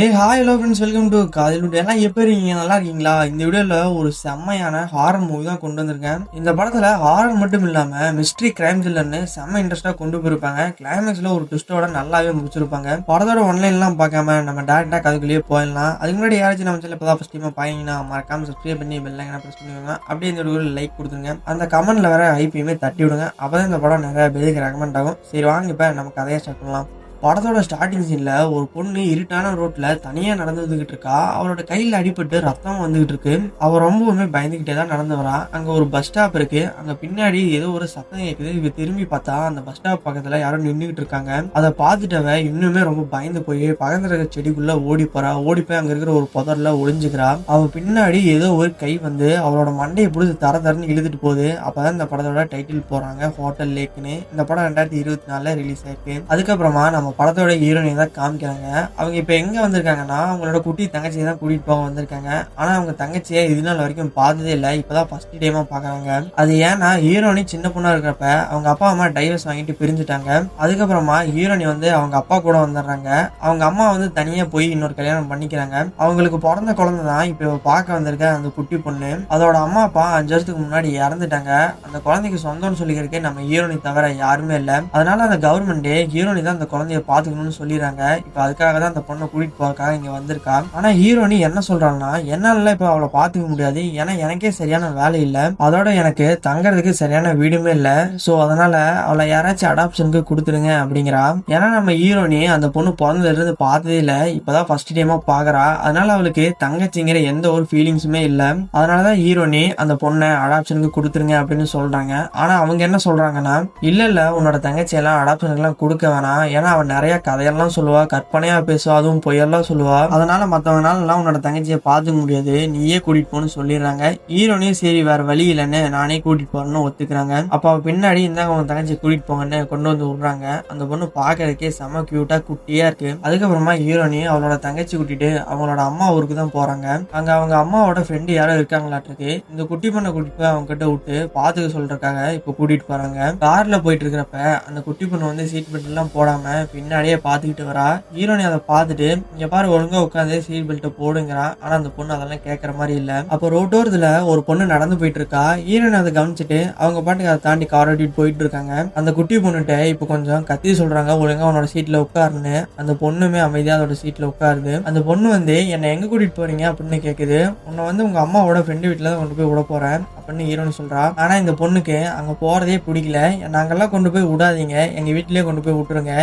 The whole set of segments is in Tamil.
A hi hello friends welcome to காதல் வீடியோ எல்லாம் எப்போ இருக்கீங்க? நல்லா இருக்கீங்களா? இந்த வீடியோவில் ஒரு செம்மையான ஹாரர் மூவி தான் கொண்டு வந்திருக்கேன். இந்த படத்தில் ஹாரர் மட்டும் இல்லாமல் மிஸ்ட்ரி கிரைம் த்ரில்லர்னு செம்ம இன்ட்ரெஸ்ட்டாக கொண்டு போயிருப்பாங்க. கிளைமேக்ஸில் ஒரு ட்விஸ்ட்டோட நல்லாவே முடிச்சிருப்பாங்க. படத்தோட ஒன்லைன்லாம் பார்க்காம நம்ம டேரெக்டாக கதுக்குள்ளேயே போயிடலாம். அதுக்கு முன்னாடி யாராச்சும் நம்ம சேனல் இப்போ தான் ஃபஸ்ட் டைமாக பாயிங்கன்னா மறக்காமல் சப்ஸ்கிரைப் பண்ணி பெல்லைங்கனா ப்ரெஸ் பண்ணுவாங்க அப்படியே இந்த வீடியோ லைக் கொடுத்துருங்க. அந்த கமெண்ட்டில் வர ஐபியுமே தட்டி விடுங்க அப்போ தான் இந்த படம் நிறைய பேருக்கு ரெக்கமெண்ட் ஆகும். சரி வாங்க இப்போ நம்ம கதையை ஸ்டார்ட் பண்ணலாம். படத்தோட ஸ்டார்டிங் சீனில் ஒரு பொண்ணு இருட்டான ரோட்டில் தனியாக நடந்து வந்துக்கிட்டு இருக்கா. அவரோட கையில் அடிபட்டு ரத்தம் வந்துகிட்டு இருக்கு. அவர் ரொம்பவுமே பயந்துக்கிட்டே தான் நடந்து வரா. அங்கே ஒரு பஸ் ஸ்டாப் இருக்கு. அங்கே பின்னாடி ஏதோ ஒரு சத்தம் கேட்குது இவ திரும்பி பார்த்தா அந்த பஸ் ஸ்டாப் பக்கத்தில் யாரோ நின்றுக்கிட்டு இருக்காங்க. அதை பார்த்துட்டவ இன்னுமே ரொம்ப பயந்து போய் பக்கத்துல இருக்கிற செடிக்குள்ளே ஓடி போறா. ஓடி போய் அங்கே இருக்கிற ஒரு புதரில் ஒளிஞ்சுக்கிறா. அவ பின்னாடி ஏதோ ஒரு கை வந்து அவளோட மண்டையை பிடிச்சி தர தரன்னு இழுத்துட்டு போகுது. அப்போதான் இந்த படத்தோட டைட்டில் போகிறாங்க ஹோட்டல் லேக்குன்னு இந்த படம் ரெண்டாயிரத்தி இருபத்தி நாலில் ரிலீஸ் ஆயிருக்கு. அதுக்கப்புறமா நம்ம படத்தோட ஹீரோனை தான் காமிக்கிறாங்க. அவங்க இப்போ எங்கே வந்திருக்காங்கன்னா அவங்களோட குட்டி தங்கச்சியை தான் கூட்டிகிட்டு போக வந்திருக்காங்க. ஆனால் அவங்க தங்கச்சியை இது நாள் வரைக்கும் பார்த்ததே இல்லை. இப்போ தான் ஃபர்ஸ்ட் டைமாக பார்க்குறாங்க. அது ஏன்னா ஹீரோனி சின்ன பொண்ணாக இருக்கிறப்ப அவங்க அப்பா அம்மா டைவர்ஸ் வாங்கிட்டு பிரிஞ்சுட்டாங்க. அதுக்கப்புறமா ஹீரோனி வந்து அவங்க அப்பா கூட வந்துடுறாங்க. அவங்க அம்மா வந்து தனியாக போய் இன்னொரு கல்யாணம் பண்ணிக்கிறாங்க. அவங்களுக்கு பிறந்த குழந்தை தான் இப்போ பார்க்க வந்திருக்க அந்த குட்டி பொண்ணு. அதோட அம்மா அப்பா அஞ்சு வருஷத்துக்கு முன்னாடி இறந்துட்டாங்க. அந்த குழந்தைக்கு சொந்தம்னு சொல்லிக்கிறதுக்கே நம்ம ஹீரோனி தவிர யாருமே இல்லை. அதனால அந்த கவர்மெண்டே ஹீரோனி தான் அந்த குழந்தைய பார்த்துக்கணும்னு சொல்லிடுறாங்க. இப்போ அதுக்காக தான் அந்த பொண்ணை கூட்டிட்டு போறதுக்காக இங்கே வந்திருக்கா ஆனால் ஹீரோனி என்ன சொல்கிறாங்கன்னா என்னால இப்போ அவளை பார்த்துக்க முடியாது. ஏன்னா எனக்கே சரியான வேலை இல்லை. அதோட எனக்கு தங்குறதுக்கு சரியான வீடுமே இல்லை. ஸோ அதனால் அவளை யாராச்சும் அடாப்ஷனுக்கு கொடுத்துருங்க அப்படிங்கிறா. ஏன்னா நம்ம ஹீரோனி அந்த பொண்ணு பிறந்ததுலேருந்து பார்த்ததே பார்த்ததே இப்போ தான் ஃபர்ஸ்ட் டைமாக பார்க்குறா அதனால அவளுக்கு தங்கச்சிங்கிற எந்த ஒரு ஃபீலிங்ஸுமே இல்லை. அதனால தான் ஹீரோனி அந்த பொண்ணை அடாப்ஷனுக்கு கொடுத்துருங்க அப்படின்னு சொல்கிறாங்க ஆனால் அவங்க என்ன சொல்கிறாங்கன்னா இல்லை இல்லை. உன்னோட தங்கச்சியெல்லாம் அடாப்ஷனுக்குலாம் கொடுக்க வேணாம். ஏன்னா அவன் நிறைய கதையெல்லாம் சொல்லுவா கற்பனையா பேசுவா அதுவும் பொய்யெல்லாம் சொல்லுவா. அதனால மத்தவங்கனால உன்னோட தங்கச்சியை பார்த்துக்க முடியாது. நீயே கூட்டிட்டு போன்னு சொல்லிடுறாங்க. ஹீரோனையும் சரி வேற வழி இல்லைன்னு நானே கூட்டிட்டு போறேன்னு ஒத்துக்கிறாங்க. அப்ப அவன் பின்னாடி இந்தாங்க உங்க தங்கச்சி கூட்டிட்டு போங்கன்னு கொண்டு வந்து விடுறாங்க. அந்த பொண்ணு பாக்குறதுக்கே செம கியூட்டா குட்டியா இருக்கு. அதுக்கப்புறமா ஹீரோனி அவளோட தங்கச்சி கூட்டிட்டு அவங்களோட அம்மா ஊருக்கு தான் போறாங்க. அங்க அவங்க அம்மாவோட ஃப்ரெண்டு யாரோ இருக்காங்களாட்டிருக்கு இந்த குட்டி பொண்ணை கூட்டிட்டு போய் அவங்க கிட்ட விட்டு பாத்துக்க சொல்றதுக்காக இப்ப கூட்டிட்டு போறாங்க. கார்ல போயிட்டு இருக்கிறப்ப அந்த குட்டி பொண்ணு வந்து சீட் பெல்ட் எல்லாம் போடாம பின்னாடியே பார்த்துக்கிட்டு வரா. ஹீரோனி அதை பார்த்துட்டு இங்க பாரு ஒழுங்கா உட்காந்து சீட் பெல்ட் போடுங்கிறா. ஆனா அந்த பொண்ணு அதெல்லாம் கேட்கற மாதிரி இல்ல. அப்போ ரோட்டோரத்துல ஒரு பொண்ணு நடந்து போயிட்டு இருக்கா ஹீரோனி அதை கவனிச்சுட்டு அவங்க பாட்டுக்கு அதை தாண்டி கார் ஓட்டிட்டு போயிட்டு இருக்காங்க அந்த குட்டி பொண்ணுகிட்ட இப்போ கொஞ்சம் கத்தி சொல்றாங்க. ஒழுங்கா உன்னோட சீட்ல உட்காருன்னு. அந்த பொண்ணுமே அமைதியா அதோட சீட்ல உட்காருது. அந்த பொண்ணு வந்து என்னை எங்க கூட்டிட்டு போறீங்க? அப்படின்னு கேக்குது. உன்னை வந்து உங்க அம்மாவோட ஃப்ரெண்டு வீட்டுல தான் கொண்டு போய் விட போறேன் அப்படின்னு ஹீரோன்னு சொல்றா. ஆனா இந்த பொண்ணுக்கு அங்க போறதே பிடிக்கல. நாங்கெல்லாம் கொண்டு போய் விடாதீங்க. எங்க வீட்டிலே கொண்டு போய் விட்டுருங்க.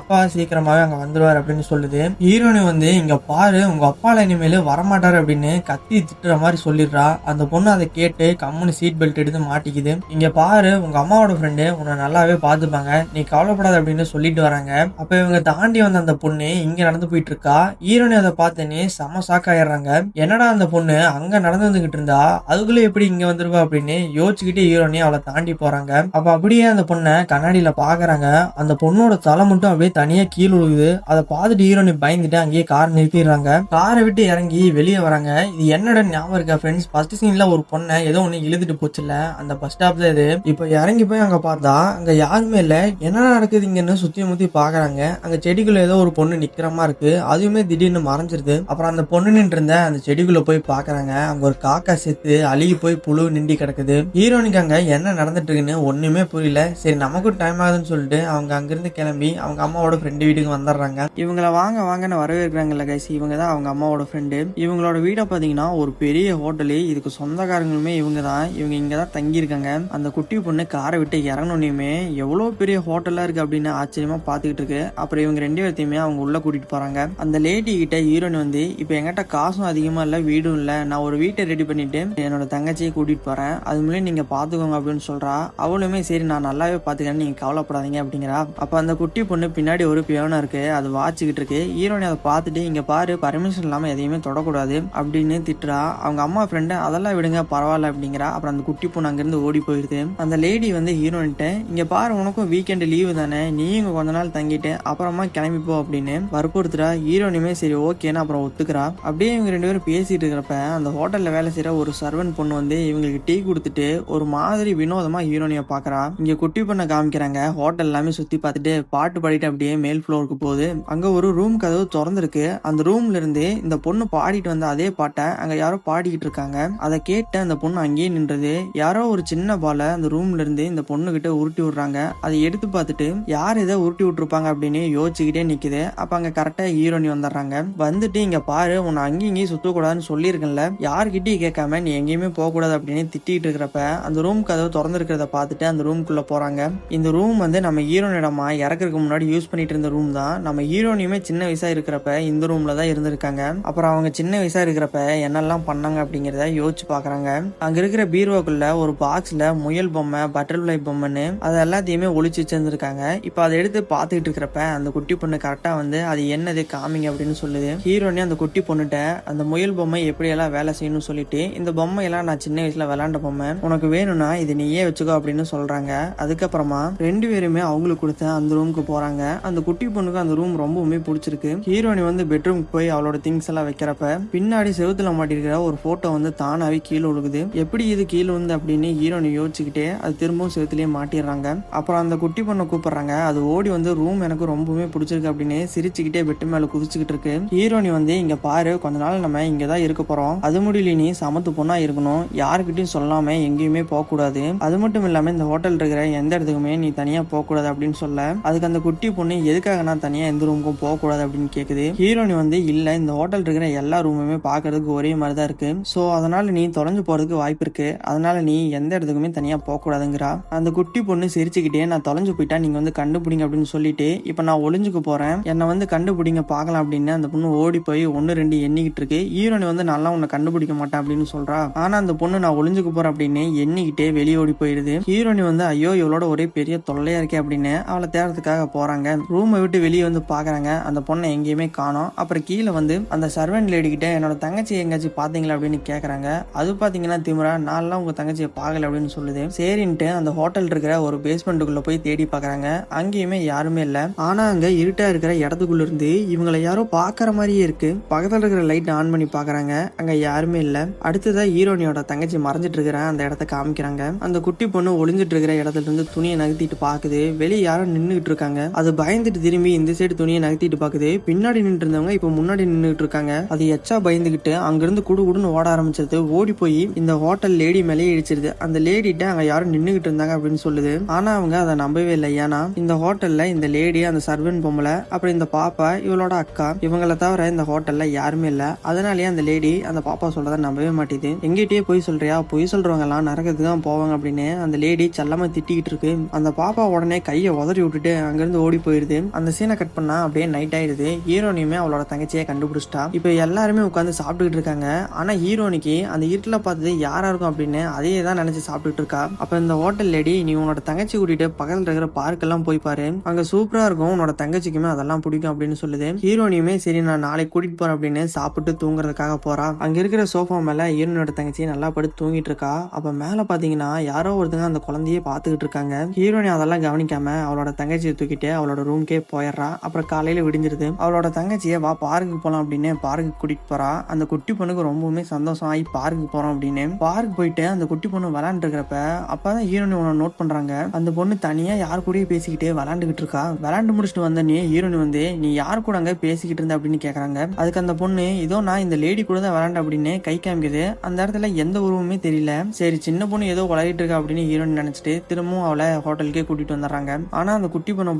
அப்பா சீக்கிரமாவே அங்க வந்துடுவார் அப்படின்னு சொல்லுது. ஹீரோனி வந்து இங்க பாரு உங்க அப்பால இனிமேல் வரமாட்டாரு அப்படின்னு கத்தி திட்டுற மாதிரி சொல்லிடுறா. அந்த பொண்ணு அதை கேட்டு கம்முனு சீட் பெல்ட் எடுத்து மாட்டிக்குது. இங்க பாரு உங்க அம்மாவோட ஃப்ரெண்டு உன்னை நல்லாவே பாத்துப்பாங்க நீ கவலைப்படாத அப்படின்னு சொல்லிட்டு வராங்க. அப்ப இவங்க தாண்டி வந்த அந்த பொண்ணு இங்க நடந்து போயிட்டு இருக்கா ஹீரோனி அதை பார்த்தனே செம சாக்காயிடுறாங்க என்னடா அந்த பொண்ணு அங்க நடந்து வந்துகிட்டு இருந்தா? அதுக்குள்ள எப்படி இங்க வந்துருவா? அப்படின்னு யோசிச்சுக்கிட்டே ஹீரோனி அவளை தாண்டி போறாங்க. அப்ப அப்படியே அந்த பொண்ணை கண்ணாடியில பாக்குறாங்க. அந்த பொண்ணோட தலை மட்டும் அப்படியே தனியா கீழே விழுகுது. அதை பார்த்துட்டு ஹீரோனி பயந்துட்டு அங்கேயே கார் நிறுத்திடுறாங்க. காரை விட்டு இறங்கி வெளியே வராங்க. இது என்னோட ஞாபகம் இருக்கா ஃப்ரெண்ட்ஸ் ஃபர்ஸ்ட் சீன்ல ஒரு பொண்ணை ஏதோ ஒன்று இழுத்துட்டு போச்சுல அந்த பஸ் ஸ்டாப்ல இது. இப்போ இறங்கி போய் அங்க பார்த்தா அங்க யாருமே இல்ல. என்ன நடக்குது இங்கன்னு சுத்தி முத்தி பாக்குறாங்க அங்க செடிக்குள்ள ஏதோ ஒரு பொண்ணு நிக்கிற மாதிரி இருக்கு. அதுவுமே திடீர்னு மறைஞ்சிருது. அப்புறம் அந்த பொண்ணு நின்று இருந்த அந்த செடிக்குள்ள போய் பாக்குறாங்க அங்க ஒரு காக்கா செத்து அழுகி போய் புழு நிண்டி கிடக்குது. ஹீரோனிக்கு அங்க என்ன நடந்துட்டு இருக்குன்னு ஒண்ணுமே புரியல. சரி நமக்கும் டைம் ஆகுதுன்னு சொல்லிட்டு அவங்க அங்கிருந்து கிளம்பி அவங்க அம்மா அம்மாவோட ஃப்ரெண்டு வீட்டுக்கு வந்துடுறாங்க. இவங்கள வாங்க வாங்கன்னு வரவேற்கிறாங்கல்ல கைஸ் இவங்க தான் அவங்க அம்மாவோட ஃப்ரெண்டு இவங்களோட வீடை பார்த்தீங்கன்னா ஒரு பெரிய ஹோட்டலு இதுக்கு சொந்தக்காரங்களுமே இவங்க தான் இவங்க இங்கே தான் தங்கியிருக்காங்க. அந்த குட்டி பொண்ணு காரை விட்டு இறங்கணுன்னே எவ்வளோ பெரிய ஹோட்டலாக இருக்குது அப்படின்னு ஆச்சரியமாக பார்த்துக்கிட்டு இருக்கு. அப்புறம் இவங்க ரெண்டு பேர்த்தையுமே அவங்க உள்ளே கூட்டிகிட்டு போகிறாங்க அந்த லேடி கிட்ட ஹீரோயின் வந்து இப்போ என்கிட்ட காசும் அதிகமாக இல்லை வீடும் இல்லை. நான் ஒரு வீட்டை ரெடி பண்ணிட்டு என்னோட தங்கச்சியை கூட்டிகிட்டு போகிறேன் அது மூலியம் நீங்கள் பார்த்துக்கோங்க அப்படின்னு சொல்கிறா அவளுமே சரி நான் நல்லாவே பாத்துக்கிறேன். நீங்கள் கவலைப்படாதீங்க அப்படிங்கிறா. அப்போ அந்த குட்டி பொண்ணு பின்னாடி ஒரு பியோனா இருக்கு அது வாச்சிக்கிட்டு இருக்கு. ஹீரோனி அதை பார்த்துட்டு இங்க பாரு பர்மிஷன் இல்லாம எதையுமே தொடக்கூடாது அப்படின்னு திட்டுறா. அவங்க அம்மா ஃப்ரெண்டு அதெல்லாம் விடுங்க பரவாயில்ல அப்படிங்கிறா. அப்புறம் அந்த குட்டி பொண்ணு அங்கிருந்து ஓடி போயிருது. அந்த லேடி வந்து ஹீரோன்ட்ட இங்க பாரு உனக்கும் வீக்கெண்ட் லீவு தானே நீயும் கொஞ்ச நாள் தங்கிட்டு அப்புறமா கிளம்பிப்போ அப்படின்னு வற்புறுத்துறா. ஹீரோனியுமே சரி ஓகேன்னு அப்புறம் ஒத்துக்கிறா. அப்படியே இவங்க ரெண்டு பேரும் பேசிட்டு இருக்கிறப்ப அந்த ஹோட்டல்ல வேலை செய்யற ஒரு சர்வன் பொண்ணு வந்து இவங்களுக்கு டீ கொடுத்துட்டு ஒரு மாதிரி வினோதமா ஹீரோனிய பாக்குறா. இங்க குட்டி பொண்ணை காமிக்கிறாங்க. ஹோட்டல் எல்லாமே சுத்தி பார்த்துட்டு பாட்டு பாடிட்டு அப்படியே மேல் ஃப்ளோருக்கு போகுது. அங்கே ஒரு ரூம் கதவு திறந்துருக்கு. அந்த ரூம்ல இருந்தே இந்த பொண்ணு பாடிட்டு வந்த அதே பாட்டை அங்கே யாரோ பாடிக்கிட்டு இருக்காங்க. அதை கேட்டு அந்த பொண்ணு அங்கேயே நின்றது. யாரோ ஒரு சின்ன பாலை அந்த ரூம்ல இருந்து இந்த பொண்ணு கிட்ட உருட்டி விடுறாங்க. அதை எடுத்து பார்த்துட்டு யார் இதை உருட்டி விட்டுருப்பாங்க? அப்படின்னு யோசிச்சுக்கிட்டே நிக்குது. அப்ப அங்க கரெக்டா ஹீரோனி வந்துடுறாங்க. வந்துட்டு இங்க பாரு உன்னை அங்கேயும் இங்கேயும் சுத்தக்கூடாதுன்னு சொல்லியிருக்கேன்ல. யார்கிட்டயும் கேட்காம நீ எங்கேயுமே போகக்கூடாது அப்படின்னு திட்டிட்டு இருக்கிறப்ப அந்த ரூம் கதவு திறந்திருக்கிறத பார்த்துட்டு அந்த ரூம்குள்ள போறாங்க. இந்த ரூம் வந்து நம்ம ஹீரோனிடமா இறக்குறதுக்கு முன்னாடி யூஸ் பண்ணிட்டு இருந்த ரூம் தான். நம்ம ஹீரோனியுமே சின்ன வயசா இருக்கிறப்ப இந்த ரூம்ல தான் இருந்திருக்காங்க. அப்புறம் அவங்க சின்ன வயசா இருக்கிறப்ப என்னெல்லாம் பண்ணாங்க அப்படிங்கிறத யோசிச்சு பாக்குறாங்க. அங்க இருக்கிற பீரோக்குள்ள ஒரு பாக்ஸ்ல முயல் பொம்மை பட்டர்ஃப்ளை பொம்மைன்னு அதை எல்லாத்தையுமே ஒழிச்சு வச்சிருந்துருக்காங்க. இப்போ அதை எடுத்து பார்த்துக்கிட்டு இருக்கிறப்ப அந்த குட்டி பொண்ணு கரெக்டா வந்து அது என்னது காமிங்க அப்படின்னு சொல்லுது. ஹீரோனி அந்த குட்டி பொண்ணுகிட்ட அந்த முயல் பொம்மை எப்படியெல்லாம் வேலை செய்யணும்னு சொல்லிட்டு இந்த பொம்மையெல்லாம் நான் சின்ன வயசுல விளாண்ட பொம்மை. உனக்கு வேணும்னா இது நீயே வச்சுக்கோ அப்படின்னு சொல்றாங்க. அதுக்கப்புறமா ரெண்டு பேருமே அவங்களுக்கு கொடுத்த அந்த ரூமுக்கு போறாங்க. அந்த குட்டி பொண்ணுக்கு அந்த ரூம் ரொம்பவுமே பிடிச்சிருக்கு. ஹீரோயினி வந்து பெட்ரூமுக்கு போய் அவளோட திங்ஸ் எல்லாம் வைக்கிறப்ப பின்னாடி செவுத்துல மாட்டிருக்கிற ஒரு போட்டோ வந்து தானாவே கீழே விழுகுது. எப்படி இது கீழே வந்து அப்படின்னு ஹீரோனி யோசிச்சுக்கிட்டே அது திரும்பவும் செவுத்துலயே மாட்டிடுறாங்க. அப்புறம் அந்த குட்டி பொண்ணை கூப்பிடுறாங்க. அது ஓடி வந்து ரூம் எனக்கு ரொம்பவுமே பிடிச்சிருக்கு அப்படின்னு சிரிச்சுக்கிட்டே பெட்டு மேல குதிச்சுக்கிட்டு இருக்கு. ஹீரோயினி வந்து இங்க பாரு கொஞ்ச நாள் நம்ம இங்க தான் இருக்க போறோம். அது முடியல நீ சமத்து பொண்ணா இருக்கணும். யாருக்கிட்டையும் சொல்லாம எங்கேயுமே போக கூடாது அது மட்டும் இல்லாம இந்த ஹோட்டல் இருக்கிற எந்த இடத்துக்குமே நீ தனியா போக கூடாது அப்படின்னு சொல்ல அதுக்கு அந்த குட்டி பொண்ணு எதுக்காக நான் தனியா எந்த ரூமுக்கும் போகக்கூடாது? அப்படின்னு கேக்குது. ஹீரோனி வந்து இல்ல இந்த ஹோட்டல் இருக்கிற எல்லா ரூமுமே பாக்குறதுக்கு ஒரே மாதிரி தான் இருக்கு. சோ அதனால நீ தொலைஞ்சு போறதுக்கு வாய்ப்பு இருக்கு. அதனால நீ எந்த இடத்துக்குமே தனியா போகக்கூடாதுங்கிறா. அந்த குட்டி பொண்ணு சிரிச்சுக்கிட்டே நான் தொலைஞ்சு போயிட்டா நீங்க வந்து கண்டுபிடிங்க அப்படின்னு சொல்லிட்டு இப்ப நான் ஒளிஞ்சுக்க போறேன். என்னை வந்து கண்டுபிடிங்க பார்க்கலாம் அப்படின்னு அந்த பொண்ணு ஓடி போய் ஒன்னு ரெண்டு எண்ணிக்கிட்டு இருக்கு. ஹீரோனி வந்து நல்லா உன்னை கண்டுபிடிக்க மாட்டேன் அப்படின்னு சொல்றா. ஆனா அந்த பொண்ணு நான் ஒளிஞ்சுக்க போறேன் அப்படின்னு எண்ணிக்கிட்டே வெளியே ஓடி போயிடுது. ஹீரோனி வந்து ஐயோ இவளோட ஒரே பெரிய தொல்லையா இருக்கே அப்படின்னு அவளை தேடுறதுக்காக போறாங்க ரூமை விட்டு வெளியே வந்து பார்க்குறாங்க. அந்த பொண்ணை எங்கேயுமே காணோம். அப்புறம் கீழே வந்து அந்த சர்வெண்ட் லேடி கிட்ட என்னோட தங்கச்சி எங்கேயாச்சும் பார்த்தீங்களா? அப்படின்னு கேட்குறாங்க அது பார்த்தீங்கன்னா திமுறா நான்லாம் உங்கள் தங்கச்சியை பார்க்கல அப்படின்னு சொல்லுது. சரின்ட்டு அந்த ஹோட்டல் இருக்கிற ஒரு பேஸ்மெண்ட்டுக்குள்ளே போய் தேடி பார்க்குறாங்க. அங்கேயுமே யாருமே இல்லை. ஆனால் அங்கே இருட்டாக இருக்கிற இடத்துக்குள்ள இருந்து இவங்களை யாரோ பார்க்குற மாதிரியே இருக்கு. பக்கத்தில் இருக்கிற லைட் ஆன் பண்ணி பார்க்குறாங்க. அங்கே யாருமே இல்லை. அடுத்ததாக ஹீரோனியோட தங்கச்சி மறைஞ்சிட்டு இருக்கிற அந்த இடத்த காமிக்கிறாங்க. அந்த குட்டி பொண்ணு ஒளிஞ்சிட்டு இருக்கிற இடத்துல இருந்து துணியை நகர்த்திட்டு பார்க்குது. வெளியே யாரும் நின்னுகிட்டு இருக்காங்க. அது பயந்துட்டு திரும்பி இந்த சைடு துணியை நகர்த்திட்டு பாக்குது. பின்னாடி நின்று இருந்தவங்க இப்ப முன்னாடி நின்றுட்டு இருக்காங்க அது எச்சா பயந்துகிட்டு அங்கிருந்து குடு குடுன்னு ஓட ஆரம்பிச்சது. ஓடி போய் இந்த ஹோட்டல் லேடி மேலேயே இடிச்சிருது. அந்த லேடிட்ட அங்க யாரும் நின்றுகிட்டு இருந்தாங்க அப்படின்னு சொல்லுது. ஆனா அவங்க அதை நம்பவே இல்லை. ஏன்னா இந்த ஹோட்டல்ல இந்த லேடி அந்த சர்வன் பொம்பளை அப்புறம் இந்த பாப்பா இவளோட அக்கா இவங்களை தவிர இந்த ஹோட்டல்ல யாருமே இல்ல. அதனாலயே அந்த லேடி அந்த பாப்பா சொல்றத நம்பவே மாட்டேது. எங்கிட்டயே பொய் சொல்றியா? பொய் சொல்றவங்க எல்லாம் நரகத்துக்கு தான் போவாங்க அப்படின்னு அந்த லேடி செல்லமா திட்டிக்கிட்டு இருக்கு. அந்த பாப்பா உடனே கையை உதறி விட்டுட்டு அங்கிருந்து ஓடி போயிருது. அந்த சீனை கட் பண்ணா அப்படியே நைட் ஆயிடுது ஹீரோனியுமே அவளோட தங்கச்சியை கண்டுபிடிச்சிட்டா. இப்போ எல்லாருமே உட்காந்து சாப்பிட்டுக்கிட்டு இருக்காங்க. ஆனா ஹீரோனிக்கு அந்த இருட்டில் பார்த்தது யாரா இருக்கும் அப்படின்னு அதையே தான் நினைச்சு சாப்பிட்டுட்டு இருக்கா. அப்ப இந்த ஹோட்டல் லேடி நீ உன்னோட தங்கச்சி கூட்டிட்டு பக்கத்தில் இருக்கிற பார்க் எல்லாம் போய் பாரு. அங்க சூப்பரா இருக்கும். உன்னோட தங்கச்சிக்குமே அதெல்லாம் பிடிக்கும் அப்படின்னு சொல்லுது. ஹீரோனியுமே சரி நான் நாளைக்கு கூட்டிட்டு போறேன் அப்படின்னு சாப்பிட்டு தூங்குறதுக்காக போறா. அங்க இருக்கிற சோஃபா மேல ஹீரோனோட தங்கச்சி நல்லா படுத்து தூங்கிட்டு இருக்கா. அப்ப மேல பாத்தீங்கன்னா யாரோ ஒருத்தங்க அந்த குழந்தையே பாத்துக்கிட்டு இருக்காங்க. ஹீரோனி அதெல்லாம் கவனிக்காம அவளோட தங்கச்சியை தூக்கிட்டு அவளோட ரூம்க்கே போயிடுறா. அப்புறம் காலையில் விடிஞ்சிருது. அவளோட தங்கச்சியை வா பார்க்குக்கு போகலாம் அப்படின்னு பார்க்கு கூட்டிட்டு போறா. அந்த குட்டி பொண்ணுக்கு ரொம்பவுமே சந்தோஷம் ஆகி பார்க்கு போறோம் அப்படின்னு. பார்க் போயிட்டு அந்த குட்டி பொண்ணு விளாண்டுருக்கிறப்ப அப்பதான் ஹீரோனி ஒன்று நோட் பண்றாங்க. அந்த பொண்ணு தனியா யார் கூடயே பேசிக்கிட்டு விளாண்டுகிட்டு இருக்கா. விளாண்டு முடிச்சுட்டு வந்தனே ஹீரோனி வந்து நீ யார் கூட அங்க பேசிக்கிட்டு இருந்த? அப்படின்னு கேக்குறாங்க. அதுக்கு அந்த பொண்ணு இதோ நான் இந்த லேடி கூட தான் விளாண்ட அப்படின்னு கை காமிக்குது. அந்த இடத்துல எந்த உருவமே தெரியல. சரி சின்ன பொண்ணு ஏதோ விளையாடிட்டு இருக்கா அப்படின்னு ஹீரோனி நினைச்சிட்டு திரும்பவும் அவளை ஹோட்டலுக்கே கூட்டிட்டு வந்துடுறாங்க. ஆனா அந்த குட்டி பொண்ணு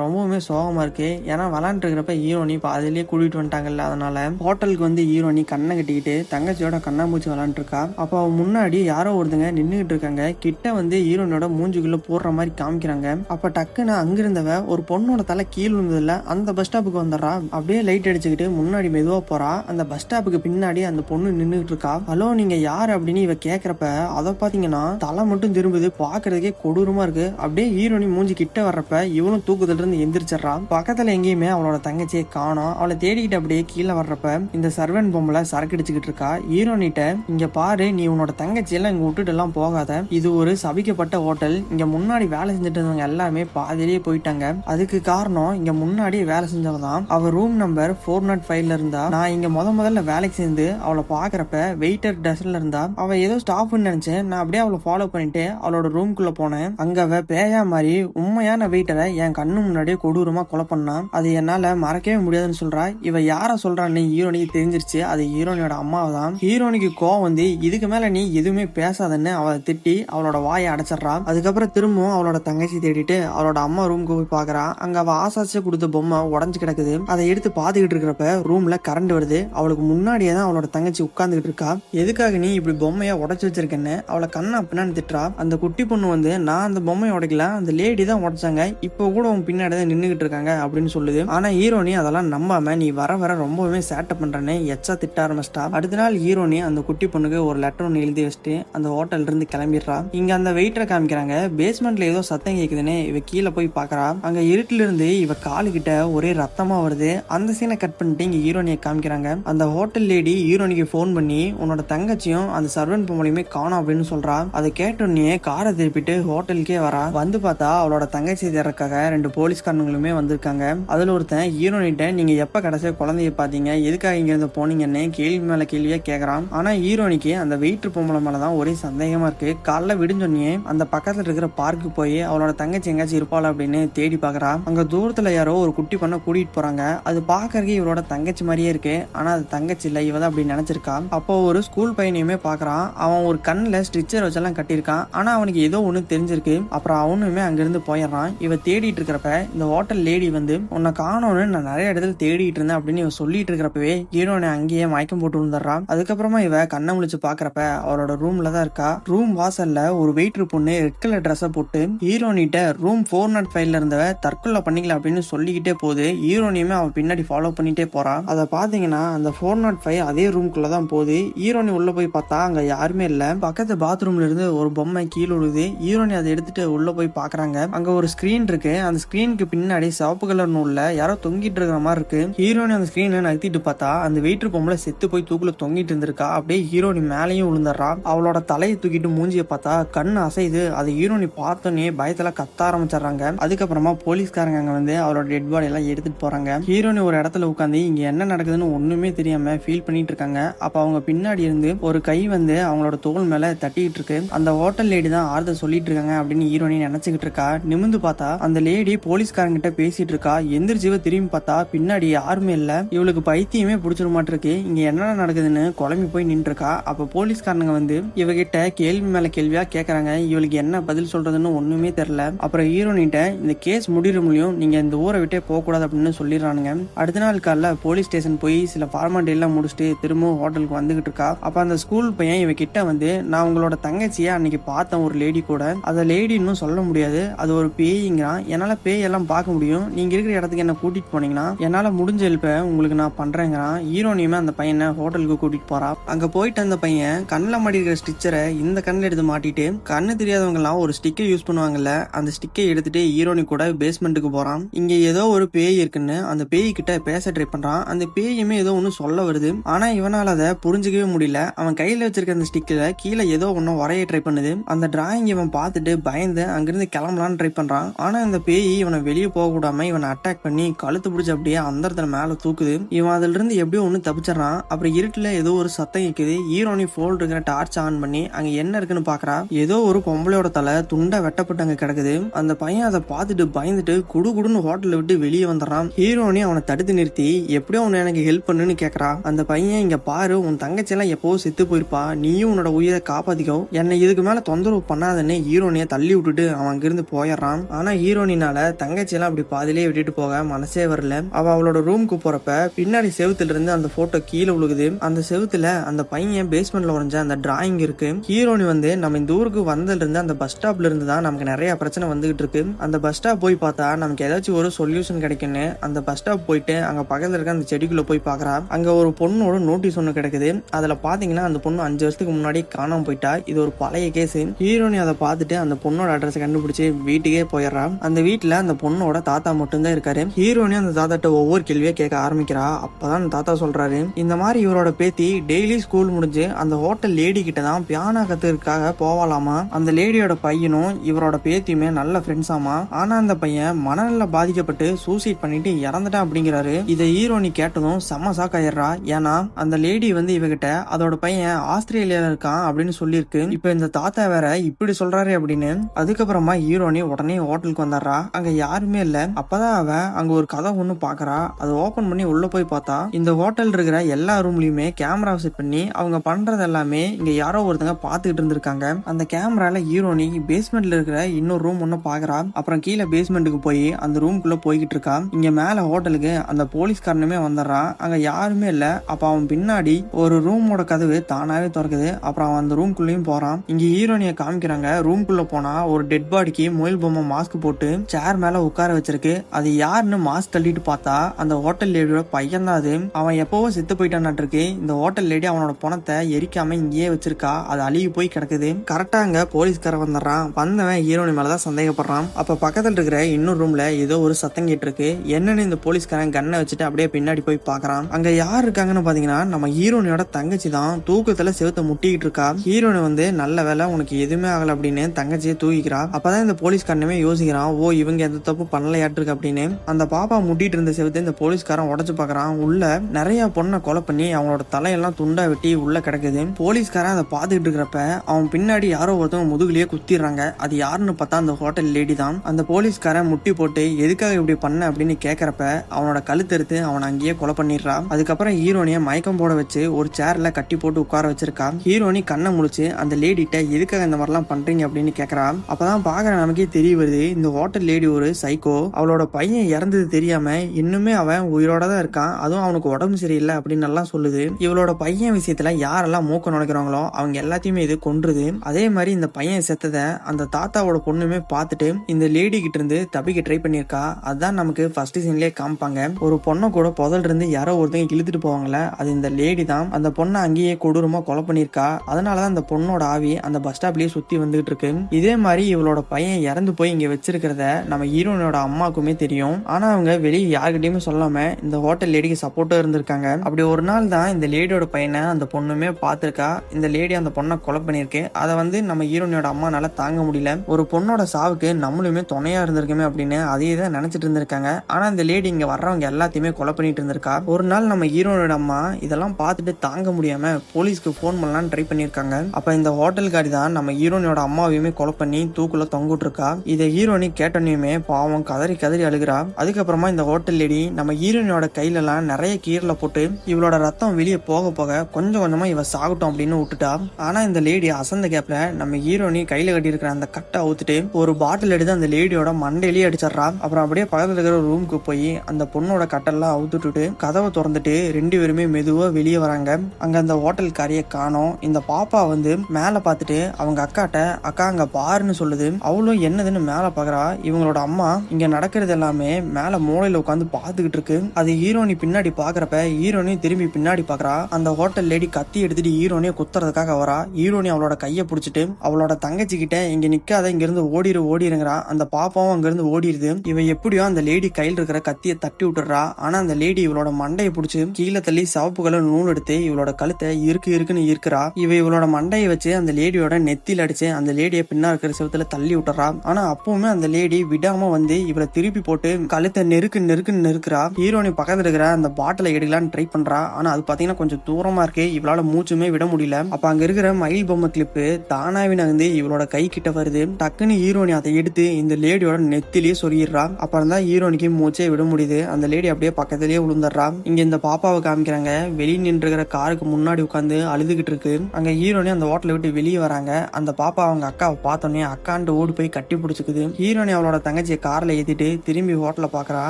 ரொம்பவுமே சோகமா இருக்கு. ஏன்னா விளாண்டுருக்கிறப்ப ஹீரோனி பாதிலேயே கூட்டிட்டு வந்துட்டாங்கல்ல அதனால ஹோட்டலுக்கு வந்து ஹீரோனி கண்ணை கட்டிக்கிட்டு தங்கச்சியோட கண்ணாமூச்சி விளாண்டுருக்கா அப்போ முன்னாடி யாரோ ஒருத்தங்க நின்றுக்கிட்டு இருக்காங்க. கிட்ட வந்து ஹீரோனோட மூஞ்சுக்குள்ள போடுற மாதிரி காமிக்கிறாங்க. அப்ப டக்குன்னு அங்கிருந்தவ ஒரு பொண்ணோட தலை கீழ் விழுந்ததுல அந்த பஸ் ஸ்டாப்புக்கு வந்துடுறா. அப்படியே லைட் அடிச்சுக்கிட்டு முன்னாடி மெதுவா போறா. அந்த பஸ் ஸ்டாப்புக்கு பின்னாடி அந்த பொண்ணு நின்றுக்கிட்டு இருக்கா. ஹலோ நீங்க யார்? அப்படின்னு இவ கேக்குறப்ப அதை பாத்தீங்கன்னா தலை மட்டும் திரும்புது பாக்குறதுக்கே கொடூரமா இருக்கு. அப்படியே ஹீரோனி மூஞ்சி கிட்ட வர்றப்ப இவனும் தூக்கத்துல இருந்து எந்திரிச்சிடுறா. பக்கத்துல எங்கேயுமே அவளோட தங்கச்சியை காணோம் அவளை தேடிக்கிட்டு அப்படியே கீழே வர்றப்ப இந்த சர்வன் பொம்பளை சரக்கு அடிச்சுக்கிட்டு இருக்கா. ஹீரோனிட்ட இங்க பாரு நீ உன்னோட தங்கச்சி எல்லாம் இங்க விட்டுட்டு எல்லாம் போகாத. இது ஒரு சபிக்கப்பட்ட ஹோட்டல். இங்க முன்னாடி வேலை செஞ்சுட்டு இருந்தவங்க எல்லாமே பாதிலேயே போயிட்டாங்க. அதுக்கு காரணம் இங்க முன்னாடி வேலை செஞ்சவன் தான். அவ ரூம் நம்பர் ஃபோர் நாட் ஃபைவ்ல இருந்தா. நான் இங்க முத முதல்ல வேலைக்கு சேர்ந்து அவளை பாக்குறப்ப வெயிட்டர் டஸ்ல இருந்தா. அவ ஏதோ ஸ்டாஃப்னு நினைச்சேன். நான் அப்படியே அவளை ஃபாலோ பண்ணிட்டு அவளோட ரூம்குள்ள போனேன். அங்க அவ பேயா மாதிரி உண்மையான வெயிட்டரை என் கண்ணு முன்னாடி முன்னாடியே கொடூரமா கொலை பண்ணான். அது என்னால மறக்கவே முடியாதுன்னு சொல்றா இவ யார நீ ஹீரோனிக்கு தெரிஞ்சிருச்சு. அது ஹீரோனியோட அம்மாவை தான் ஹீரோனிக்கு கோவம் வந்து இதுக்கு மேல நீ எதுவுமே பேசாதன்னு அவளை திட்டி அவளோட வாயை அடைச்சிடுறா அதுக்கப்புறம் திரும்பவும் அவளோட தங்கச்சி தேடிட்டு அவளோட அம்மா ரூமுக்கு போய் பாக்குறா. அங்க அவ ஆசாசியா கொடுத்த பொம்மை உடஞ்சு கிடக்குது. அதை எடுத்து பாத்துக்கிட்டு இருக்கிறப்ப ரூம்ல கரண்ட் வருது. அவளுக்கு முன்னாடியே தான் அவளோட தங்கச்சி உட்கார்ந்துகிட்டு இருக்கா. எதுக்காக நீ இப்படி பொம்மையை உடைச்சு வச்சிருக்கேன்னு? அவளை கண்ணா பின்னான்னு திட்டுறா. அந்த குட்டி பொண்ணு வந்து நான் அந்த பொம்மையை உடைக்கல. அந்த லேடி தான் உடைச்சாங்க. இப்போ கூட உன் பின்னாடி தான் நின்றுகிட்டு இருக்காங்க அப்படின்னு சொல்லுது. ஆனால் ஹீரோனி அதெல்லாம் நம்பாம நீ வர வர ரொம்பவுமே சேட்டை பண்ணுறேன்னு எச்சா திட்ட ஆரம்பிச்சிட்டா. அடுத்த நாள் ஹீரோனி அந்த குட்டி பொண்ணுக்கு ஒரு லெட்டர் ஒன்று எழுதி வச்சுட்டு அந்த ஹோட்டல் இருந்து கிளம்பிடுறா. இங்க அந்த வெயிட்டரை காமிக்கிறாங்க. பேஸ்மெண்ட்ல ஏதோ சத்தம் கேட்குதுன்னு இவ கீழே போய் பாக்குறா. அங்க இருட்டுல இருந்து இவ காலு கிட்ட ஒரே ரத்தமா வருது. அந்த சீனை கட் பண்ணிட்டு இங்க ஹீரோனியை காமிக்கிறாங்க. அந்த ஹோட்டல் லேடி ஹீரோனிக்கு ஃபோன் பண்ணி உன்னோட தங்கச்சியும் அந்த சர்வன் பொம்பளையுமே காணோம் அப்படின்னு சொல்றா. அதை கேட்டோடனே காரை திருப்பிட்டு ஹோட்டலுக்கே வரா. வந்து பார்த்தா அவளோட தங்கச்சி தரக்காக ரெண்டு போலீஸ் போலீஸ்காரங்களுமே வந்திருக்காங்க. அதில் ஒருத்தன் ஹீரோனிட்ட நீங்க எப்ப கடைசியாக குழந்தைய பாத்தீங்க? எதுக்காக இங்கேருந்து போனீங்கன்னு கேள்வி மேல கேள்வியா கேக்குறான். ஆனா ஹீரோனிக்கு அந்த வெயிட்ரு பொம்பளை மேலதான் ஒரே சந்தேகமா இருக்கு. காலைல விடுஞ்சொன்னே அந்த பக்கத்துல இருக்கிற பார்க்கு போய் அவளோட தங்கச்சி எங்கேயாச்சும் இருப்பாளா அப்படின்னு தேடி பாக்குறா அங்க தூரத்துல யாரோ ஒரு குட்டி பண்ண கூட்டிட்டு போறாங்க. அது பாக்கறதுக்கு இவளோட தங்கச்சி மாதிரியே இருக்கு. ஆனா அது தங்கச்சி இல்ல இவ தான் அப்படி நினைச்சிருக்கா. அப்போ ஒரு ஸ்கூல் பையனையுமே பாக்குறான். அவன் ஒரு கண்ணுல ஸ்டிச்சர் வச்செல்லாம் கட்டியிருக்கான். ஆனா அவனுக்கு ஏதோ ஒண்ணு தெரிஞ்சிருக்கு. அப்புறம் அவனுமே அங்கிருந்து போயிடுறான். இவ தேடிட்டு இருக்கிறப்ப இந்த ஹோட்டல் லேடி வந்து உன்னை காணோன்னு நான் நிறைய இடத்துல தேடிட்டு இருந்தேன் அப்படின்னு இவ சொல்லிட்டு இருக்கிறப்பவே ஹீரோனை அங்கேயே மயக்கம் போட்டு விழுந்துடுறான் அதுக்கப்புறமா இவ கண்ணை முழிச்சு பாக்குறப்ப அவளோட ரூம்ல தான் இருக்கா. ரூம் வாசல்ல ஒரு வெயிட்ரு பொண்ணு ரெட் கலர் ட்ரெஸ்ஸை போட்டு ஹீரோனிட்ட ரூம் ஃபோர் நாட் ஃபைவ்ல இருந்தவ தற்கொலை பண்ணிக்கலாம் அப்படின்னு சொல்லிக்கிட்டே போகுது. ஹீரோனியுமே அவன் பின்னாடி ஃபாலோ பண்ணிட்டே போறான் அதை பாத்தீங்கன்னா அந்த ஃபோர் நாட் ஃபைவ் அதே ரூம்குள்ள தான் போகுது. ஹீரோனி உள்ள போய் பார்த்தா அங்க யாருமே இல்ல. பக்கத்து பாத்ரூம்ல இருந்து ஒரு பொம்மை கீழே விழுது. ஹீரோனி அதை எடுத்துட்டு உள்ள போய் பாக்குறாங்க அங்க ஒரு ஸ்கிரீன் இருக்கு. அந்த ஸ்கிரீனுக்கு பின்னாடி சிவப்பு கலர் நூல்ல யாரோ தொங்கிட்டு இருக்கிற மாதிரி இருக்கு. ஹீரோனி அந்த ஸ்கிரீனை நகர்த்திட்டு பார்த்தா அந்த வெயிட்ரு பொம்பளை செத்து போய் தூக்குல தொங்கிட்டு இருந்திருக்கா. அப்படியே ஹீரோனி மேலேயும் விழுந்துடுறா. அவளோட தலையை தூக்கிட்டு மூஞ்சிய பார்த்தா கண் அசைது அது ஹீரோனி பார்த்தோன்னே பயத்துல கத்த ஆரம்பிச்சிடுறாங்க. அதுக்கப்புறமா போலீஸ்காரங்க அங்க வந்து அவளோட டெட் பாடி எல்லாம் எடுத்துட்டு போறாங்க. ஹீரோனி ஒரு இடத்துல உட்காந்து இங்க என்ன நடக்குதுன்னு ஒண்ணுமே தெரியாம ஃபீல் பண்ணிட்டு இருக்காங்க. அப்ப அவங்க பின்னாடி இருந்து ஒரு கை வந்து அவங்களோட தோல் மேல தட்டிக்கிட்டு இருக்கு. அந்த ஹோட்டல் லேடி தான் ஆறுதல் சொல்லிட்டு இருக்காங்க அப்படின்னு ஹீரோனி நினைச்சுக்கிட்டு இருக்கா. நிமிந்து பார்த்தா அந்த லேடி போலீஸ் போலீஸ்காரங்கிட்ட பேசிட்டு இருக்கா எந்திரிச்சிவ திரும்பி பார்த்தா பின்னாடி யாருமே இல்ல. இவளுக்கு பைத்தியமே பிடிச்சிட மாட்டிருக்கு. இங்க என்ன நடக்குதுன்னு குழம்பி போய் நின்று இருக்கா அப்ப போலீஸ்காரங்க வந்து இவகிட்ட கேள்வி மேல கேள்வியா கேக்குறாங்க. இவளுக்கு என்ன பதில் சொல்றதுன்னு ஒண்ணுமே தெரியல அப்புறம் ஹீரோனிட்ட இந்த கேஸ் முடிகிற முடியும் நீங்க இந்த ஊரை விட்டே போக கூடாது அப்படின்னு சொல்லிடுறானுங்க. அடுத்த நாள் காலைல போலீஸ் ஸ்டேஷன் போய் சில ஃபார்மாலிட்டி எல்லாம் முடிச்சுட்டு திரும்பவும் ஹோட்டலுக்கு வந்துகிட்டு இருக்கா அப்ப அந்த ஸ்கூல் பையன் இவ கிட்ட வந்து நான் உங்களோட தங்கச்சியை? அன்னைக்கு பார்த்தேன் ஒரு லேடி கூட. அதை லேடின்னு சொல்ல முடியாது. அது ஒரு பேய்ங்கிறான். என்னால பேய் எல்லாம் பார்க்க முடியும். நீங்க இருக்கிற இடத்துக்கு என்ன கூட்டிட்டு போனீங்கன்னா என்னால முடிஞ்ச ஹெல்ப்பை உங்களுக்கு நான் பண்றேங்கிறான். ஹீரோனியுமே அந்த பையனை ஹோட்டலுக்கு கூட்டிட்டு போறா. அங்க போயிட்டு அந்த பையன் கண்ணில் மாட்டி இருக்கிற ஸ்டிச்சரை இந்த கண்ணில் எடுத்து மாட்டிட்டு கண்ணு தெரியாதவங்கலாம் ஒரு ஸ்டிக்கை யூஸ் பண்ணுவாங்கல்ல அந்த ஸ்டிக்கை எடுத்துட்டு ஹீரோனி கூட பேஸ்மெண்ட்டுக்கு போறான். இங்க ஏதோ ஒரு பேய் இருக்குன்னு அந்த பேய் கிட்ட பேச ட்ரை பண்றான். அந்த பேயுமே ஏதோ ஒன்று சொல்ல வருது. ஆனா இவனால அதை புரிஞ்சுக்கவே முடியல. அவன் கையில வச்சிருக்க அந்த ஸ்டிக்கில் கீழே ஏதோ ஒன்று வரைய ட்ரை பண்ணுது. அந்த டிராயிங் இவன் பார்த்துட்டு பயந்து அங்கிருந்து கிளம்பலான்னு ட்ரை பண்றான். ஆனா அந்த பேய் இவனை வெளியே போக விடாம இவனை அட்டாக் பண்ணி கழுத்து பிடிச்சி அப்படியே அந்த இடத்துல மேல தூக்குது. இவன் அதுல இருந்து எப்படியோ ஒன்று தப்பிச்சிடறான். அப்புறம் இருட்டுல ஏதோ ஒரு சத்தம் கேக்குது. ஹீரோனி ஃபோன் இருக்கிற டார்ச் ஆன் பண்ணி அங்க என்ன இருக்குன்னு பாக்குறா. ஏதோ ஒரு பொம்பளையோட தலை துண்டா வெட்டப்பட்டு அங்க கிடக்குது. அந்த பையன் அதை பார்த்துட்டு பயந்துட்டு குடு குடுன்னு ஹோட்டலை விட்டு வெளியே வந்துடுறான். ஹீரோனி அவனை தடுத்து நிறுத்தி எப்படியோ உன்னை எனக்கு ஹெல்ப் பண்ணுன்னு கேக்குறா. அந்த பையன் இங்க பாரு உன் தங்கச்சி எல்லாம் எப்போ செத்து போயிருப்பா. நீயும் உன்னோட உயிரை காப்பாத்திக்கோ. என்னை இதுக்கு மேல தொந்தரவு பண்ணாதன்னு ஹீரோனிய தள்ளி விட்டுட்டு அவன் அங்கிருந்து போயிடுறான். ஆனா ஹீரோனினால தங்கச்சி எல்லாம் அப்படி பாதிலே விட்டுட்டு போக மனசே வரல. அவ அவளோட ரூமுக்கு போறப்ப பின்னாடி செவுத்துல இருந்து அந்த போட்டோ கீழே விழுகுது. அந்த செவுத்துல அந்த பையன் பேஸ்மெண்ட்ல உறைஞ்ச அந்த டிராயிங் இருக்கு. ஹீரோனி வந்து நம்ம இந்த ஊருக்கு வந்ததுல இருந்து அந்த பஸ் ஸ்டாப்ல இருந்து தான் நமக்கு நிறைய பிரச்சனை வந்துகிட்டு இருக்கு. அந்த பஸ் ஸ்டாப் போய் பார்த்தா நமக்கு ஏதாச்சும் ஒரு சொல்யூஷன் கிடைக்கும்னு அந்த பஸ் ஸ்டாப் போயிட்டு அங்க பக்கத்துல இருக்க அந்த செடிக்குள்ள போய் பாக்குறா. அங்க ஒரு பொண்ணோட நோட்டீஸ் ஒன்று கிடைக்குது. அதுல பாத்தீங்கன்னா அந்த பொண்ணு அஞ்சு வருஷத்துக்கு முன்னாடி காணாம போயிட்டா. இது ஒரு பழைய கேஸ் ஹீரோனி அதை பார்த்துட்டு அந்த பொண்ணோட அட்ரஸ் கண்டுபிடிச்சு வீட்டுக்கே போயிடுறா. அந்த வீட்டுல அந்த பொண்ணோட தாத்தா மட்டும்தான் இருக்காரு. ஹீரோனே அந்த தாத்தாட்ட ஒவ்வொரு கேள்வியா கேட்க ஆரம்பிக்கிறா. அப்பதான் அந்த தாத்தா சொல்றாரு இந்த மாதிரி இவரோட பேத்தி டெய்லி ஸ்கூல் முடிஞ்சு அந்த ஹோட்டல் லேடி கிட்ட தான் பியானா கத்துக்கிறதுக்காக போவாலாமா அந்த லேடியோட பையனும் இவரோட பேத்தியுமே நல்ல ஃப்ரெண்ட்ஸாமா ஆனா அந்த பையன் மனநல பாதிக்கப்பட்டு சூசைட் பண்ணிட்டு இறந்துட்டான் அப்படிங்கிறாரு. இதை ஹீரோனி கேட்டதும் செம்ம சாக்காயிடுறா ஏன்னா அந்த லேடி வந்து இவகிட்ட அதோட பையன் ஆஸ்திரேலியால இருக்கான் அப்படின்னு சொல்லியிருக்கு. இப்ப இந்த தாத்தா வேற இப்படி சொல்றாரு அப்படின்னு அதுக்கப்புறமா ஹீரோனி உடனே ஹோட்டலுக்கு வந்துடுறா. அங்க யாருமே இல்ல. அப்பதான் அவ அங்க ஒரு கதை ஒண்ணு பாக்குறா. அதை ஓபன் பண்ணி உள்ள போய் பார்த்தா இந்த ஹோட்டல் இருக்கிற எல்லா ரூம்லயுமே கேமரா செட் பண்ணி அவங்க பண்றது எல்லாமே இங்க யாரோ ஒருத்தங்க பாத்துக்கிட்டு இருந்திருக்காங்க. அந்த கேமரால ஹீரோனி பேஸ்மெண்ட்ல இருக்கிற இன்னொரு ரூம் ஒண்ணு பாக்குறா. அப்புறம் கீழே பேஸ்மெண்ட்டுக்கு போய் அந்த ரூம்குள்ள போய்கிட்டு இருக்கா. இங்க மேல ஹோட்டலுக்கு அந்த போலீஸ்காரனுமே வந்துடுறான் அங்க யாருமே இல்ல. அப்ப அவன் பின்னாடி ஒரு ரூமோட கதவு தானாவே திறக்குது. அப்புறம் அவன் அந்த ரூம்குள்ளேயும் போறான். இங்க ஹீரோனிய காமிக்கிறாங்க. ரூம்குள்ள போனா ஒரு டெட் பாடிக்கு முயல் பொம்மை மாஸ்க் போட்டு சேர் மேல உட்கார வச்சிருக்கு. அது யாருன்னு மாஸ்க் தள்ளிட்டு பார்த்தா அந்த ஹோட்டல் லேடியோட பையன் தான் அது. அவன் எப்போவும் செத்து போயிட்டான் இருக்கு. இந்த ஹோட்டல் லேடி அவனோட பணத்தை எரிக்காம இங்கேயே வச்சிருக்கா. அது அழுகி போய் கிடக்குது. கரெக்டாக அங்கே போலீஸ்காரன் வந்துடுறான். வந்தவன் ஹீரோனி மேலதான் சந்தேகப்படுறான். அப்ப பக்கத்தில் இருக்கிற இன்னொரு ரூம்ல ஏதோ ஒரு சத்தம் கேட்டு இருக்கு என்னன்னு இந்த போலீஸ்காரன் கண்ணை வச்சுட்டு அப்படியே பின்னாடி போய் பாக்குறான் அங்க யார் இருக்காங்கன்னு பாத்தீங்கன்னா நம்ம ஹீரோனியோட தங்கச்சி தான். தூக்கத்துல செவுத்த முட்டிக்கிட்டு இருக்கா. ஹீரோனி வந்து நல்ல வேலை உனக்கு எதுவுமே ஆகல அப்படின்னு தங்கச்சியை தூக்கிக்கிறா. அப்பதான் இந்த போலீஸ்காரனுமே யோசிக்கிறான். ஓ இவங்க எந்த தப்பு பண்ணலையாட்டிருக்கு அப்படின்னு அந்த பாப்பா முட்டிட்டு இருந்த செவத்தை இந்த போலீஸ்காரன் உடச்சு பாக்குறான். உள்ள நிறைய பொண்ணை கொலை பண்ணி அவங்களோட தலையெல்லாம் துண்டா வெட்டி உள்ள கிடக்குது. போலீஸ்காரன் அதை பார்த்துக்கிட்டு இருக்கிறப்ப அவன் பின்னாடி யாரோ ஒருத்தவங்க முதுகுலயே குத்திடுறாங்க. அது யாருன்னு பார்த்தா அந்த ஹோட்டல் லேடி தான். அந்த போலீஸ்காரன் முட்டி போட்டு எதுக்காக இப்படி பண்ண? அப்படின்னு கேக்குறப்ப அவனோட கழுத்தெடுத்து அவனை அங்கேயே கொலை பண்ணிடுறான் அதுக்கப்புறம் ஹீரோனிய மயக்கம் போட வச்சு ஒரு சேர்ல கட்டி போட்டு உட்கார வச்சிருக்கா. ஹீரோனி கண்ணை முழிச்சு அந்த லேடிட்ட எதுக்காக இந்த மாதிரிலாம் பண்றீங்க? அப்படின்னு கேக்குறா. அப்பதான் பாக்குற நமக்கே தெரிய வருது இந்த ஹோட்டல் லேடி ஒரு சைக்கோ அவளோட பையன் இறந்தது தெரியாம இன்னுமே அவன் உயிரோட தான் இருக்கான். அதுவும் அவனுக்கு உடம்பு சரியில்லை அப்படின்னு எல்லாம் சொல்லுது. இவளோட பையன் விஷயத்துல யாரெல்லாம் மூக்க நுழைக்கிறாங்களோ அவங்க எல்லாத்தையுமே இது கொன்றுது. அதே மாதிரி இந்த பையன் செத்ததை அந்த தாத்தாவோட பொண்ணுமே பார்த்துட்டு இந்த லேடி கிட்ட இருந்து தப்பிக்க ட்ரை பண்ணியிருக்கா. அதுதான் நமக்கு ஃபர்ஸ்ட் சீன்லயே காமிப்பாங்க. ஒரு பொண்ணை கூட புதல் இருந்து யாரோ ஒருத்தங்க இழுத்துட்டு போவாங்கல்ல அது இந்த லேடி தான். அந்த பொண்ணை அங்கேயே கொடூரமா கொலை பண்ணியிருக்கா. அதனாலதான் அந்த பொண்ணோட ஆவி அந்த பஸ் ஸ்டாப்லயே சுத்தி வந்துகிட்டு இருக்கு. இதே மாதிரி இவளோட பையன் இறந்து போய் இங்க வச்சிருக்கிறத நம்ம ஹீரோனோட அம்மாக்குமே தெரியும். ஆனா அவங்க வெளியே யார்கிட்டயுமே சொல்லாம இந்த ஹோட்டல் லேடிக்கு சப்போர்ட்டா இருந்திருக்காங்க. அப்படி ஒரு நாள் தான் இந்த லேடியோட பையனை அந்த பொண்ணுமே பார்த்துருக்கா. இந்த லேடி அந்த பொண்ணை கொலை பண்ணியிருக்கு. அதை வந்து நம்ம ஹீரோனோட அம்மானால தாங்க முடியல. ஒரு பொண்ணோட சாவுக்கு நம்மளுமே துணையா இருந்திருக்குமே அப்படின்னு அதையே தான் நினைச்சிட்டு இருந்திருக்காங்க. ஆனா இந்த லேடி இங்க வர்றவங்க எல்லாத்தையுமே கொலை பண்ணிட்டு இருந்திருக்கா. ஒரு நாள் நம்ம ஹீரோனோட அம்மா இதெல்லாம் பார்த்துட்டு தாங்க முடியாம போலீஸ்க்கு ஃபோன் பண்ணலாம்னு ட்ரை பண்ணியிருக்காங்க. அப்ப இந்த ஹோட்டல்காரி தான் நம்ம ஹீரோனோட அம்மாவையுமே கொலை பண்ணி தூக்குல தொங்கிட்டு இருக்கா இதை ஹீரோனி கேட்டோன்னையுமே பாவம் கதறி கதறி அழுகிறா. அதுக்கப்புறமா இந்த ஹோட்டல் லேடி நம்ம ஹீரோனியோட கையில எல்லாம் நிறைய கீரல போட்டு இவளோட ரத்தம் வெளியே போக போக கொஞ்சம் கொஞ்சமா இவ சாகட்டும் அப்படின்னு விட்டுட்டா. ஆனா இந்த லேடி அசந்த கேப்ல நம்ம ஹீரோனி கையில கட்டி இருக்கிற அந்த கட்டை அவுத்துட்டு ஒரு பாட்டில் எடுத்து அந்த லேடியோட மண்டையிலேயே அடிச்சிடறா. அப்புறம் அப்படியே பக்கத்துல இருக்கிற ரூமுக்கு போய் அந்த பொண்ணோட கட்டெல்லாம் அவுத்துட்டு கதவை திறந்துட்டு ரெண்டு பேருமே மெதுவா வெளியே வராங்க. அங்க அந்த ஹோட்டல் காரியை காணோம். இந்த பாப்பா வந்து மேல பார்த்துட்டு அவங்க அக்காட்ட அக்கா அங்க பாருன்னு சொல்லுது. அவளும் என்னதுன்னு மேல பாக்குறா. இவங்களோட அம்மா இங்க நடக்கிறது எல்லாமே மேல மூலையில உட்காந்து பாத்துக்கிட்டு இருக்கு. அது ஹீரோனி பின்னாடி பாக்குறப்ப ஹீரோனி திரும்பி பின்னாடி பாக்குறா அந்த ஹோட்டல் லேடி கத்தி எடுத்துட்டு ஹீரோனியை குத்துறதுக்காக வரா. ஹீரோனி அவளோட கையை பிடிச்சிட்டு அவளோட தங்கச்சி கிட்ட இங்க நிக்காத இங்க இருந்து ஓடிரு ஓடிருங்கிறா. அந்த பாப்பாவும் அங்க இருந்து ஓடிடுது இவ எப்படியோ அந்த லேடி கையில் இருக்கிற கத்தியை தட்டி விட்டுறா. ஆனா அந்த லேடி இவளோட மண்டையை பிடிச்சி கீழே தள்ளி சிவப்பு கலர் நூல் எடுத்து இவளோட கழுத்தை இருக்கு இருக்குன்னு இருக்கிறா இவ இவளோட மண்டையை வச்சு அந்த லேடியோட நெத்தியில் அடிச்சு அந்த லேடியை பின்னா இருக்கிற செவத்துல தள்ளி விட்டுறா. ஆனா அப்பவுமே அந்த லேடி விடாம வந்து இவளை திருப்பி போட்டு கழுத்தை நெருக்கு நெருக்குன்னு நெருக்குறா. ஹீரோனி பக்கத்துல இருக்கிற அந்த பாட்டிலை எடுக்கலான்னு ட்ரை பண்றா. ஆனா அது பாத்தீங்கன்னா கொஞ்சம் தூரமா இருக்கே. இவளால மூச்சுமே விட முடியல. அப்ப அங்க இருக்கிற மயில் பொம்மை கிளிப்பு தானாவே நகர்ந்து இவளோட கை கிட்ட வருது. டக்குன்னு ஹீரோனி அதை எடுத்து இந்த லேடியோட நெத்திலேயே சொல்லிடுறா அப்புறம் தான் ஹீரோனிக்கு மூச்சே விட முடியுது. அந்த லேடி அப்படியே பக்கத்திலேயே விழுந்துடுறா இங்க இந்த பாப்பாவை காமிக்கிறாங்க. வெளியே நின்றுகிற காருக்கு முன்னாடி உட்காந்து அழுதுகிட்டு இருக்கு. அங்க ஹீரோனி அந்த ஹோட்டலை விட்டு வெளியே வராங்க. அந்த பாப்பா அவங்க அக்காவை பார்த்தோன்னே அக்காண்டு ஓடி போய் கட்டி பிடிச்சிக்குது. ஹீரோனி அவளோட தங்கச்சியை காரில் ஏற்றிட்டு திரும்பி ஹோட்டலை பார்க்குறா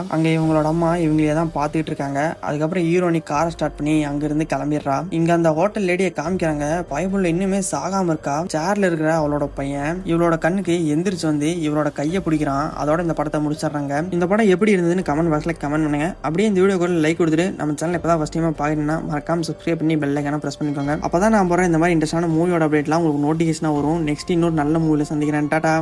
அங்கே இவங்களோட அம்மா இவங்களே தான் பார்த்துட்டு இருக்காங்க. அதுக்கப்புறம் ஹீரோனி காரை ஸ்டார்ட் பண்ணி அங்க இருந்து கிளம்பிடுறா. இங்க அந்த ஹோட்டல் லேடியை காமிக்கிறாங்க. பயபுள்ள இன்னுமே சாகாம இருக்கா. சேர்ல இருக்கிற அவளோட பையன் இவளோட கண்ணுக்கு எந்திரிச்சு வந்து இவளோட கையை பிடிக்கிறான். அதோட இந்த படத்தை முடிச்சிடுறாங்க. இந்த படம் எப்படி இருந்ததுன்னு கமெண்ட் பாக்ஸ்ல கமெண்ட் பண்ணுங்க. அப்படியே இந்த வீடியோ கூட லைக் கொடுத்துட்டு நம்ம சேனல் இப்பதான் ஃபர்ஸ்ட் டைமா பாக்கணும்னா மறக்காம சப்ஸ்கிரைப் பண்ணி பெல் ஐக்கான பிரஸ் பண்ணிக்கோங்க. அப்பதான் நான் போறேன் இந்த மாதிரி இன்ட்ரெஸ்டான மூவியோட அப்டேட்லாம் உங்களுக்கு நோட்டிஃபிகேஷனா வரும். நெக்ஸ்ட் இன்னொரு நல்ல மூவில சந்திக்கிறேன். டாடா!